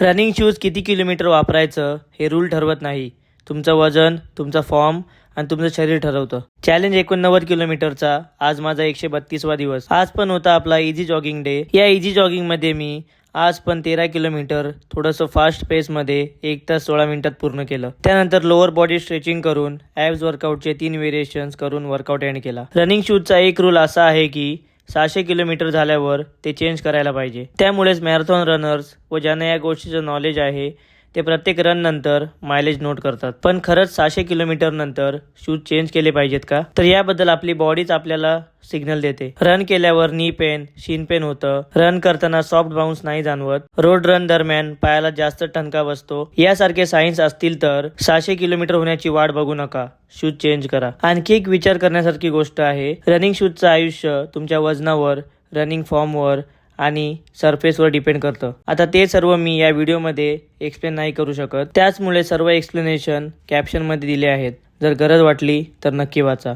Running shoes किती kilometre वापरायचं हे रूल ठरवत नाही. तुमचं वजन तुमचा फॉर्म आणि तुमचं शरीर ठरवतं. चॅलेंज एकोणनव्वद किलोमीटरचा आज माझा एकशे बत्तीसवा दिवस. आज पण होता आपला इझी जॉगिंग डे या इझी जॉगिंगमध्ये मी आज पण तेरा किलोमीटर थोडंसं फास्ट पेसमध्ये एक तास सोळा मिनिटात पूर्ण केलं. त्यानंतर लोअर बॉडी स्ट्रेचिंग करून ॲब्स वर्कआउटचे तीन व्हेरिएशन्स करून वर्कआउट एंड केला. रनिंग शूजचा एक रूल असा आहे की सहाशे किलोमीटर झाल्यावर ते चेंज करायला पाहिजे. त्यामुळेच मॅरेथॉन रनर्स व ज्यांना या गोष्टीचं नॉलेज आहे ते प्रत्येक रन नंतर मायलेज नोट करतात. पण खरंच सहाशे किलोमीटर नंतर शूज चेंज केले पाहिजेत का? तर याबद्दल आपली बॉडीच आपल्याला सिग्नल देते. रन केल्यावर नी पेन शिन पेन होतं. रन करताना सॉफ्ट बाउन्स नाही जाणवत. रोड रन दरम्यान पायाला जास्त ठणका बसतो यासारखे सायन्स असतील तर सहाशे किलोमीटर होण्याची वाट बघू नका. शूज चेंज करा. आणखी एक विचार करण्यासारखी गोष्ट आहे. रनिंग शूजचं आयुष्य तुमच्या वजनावर रनिंग फॉर्मवर आणि सरफेसवर डिपेंड करतं. आता ते सर्व मी या व्हिडिओमध्ये एक्सप्लेन नाही करू शकत. त्याचमुळे सर्व एक्सप्लेनेशन कॅप्शनमध्ये दिले आहेत. जर गरज वाटली तर नक्की वाचा.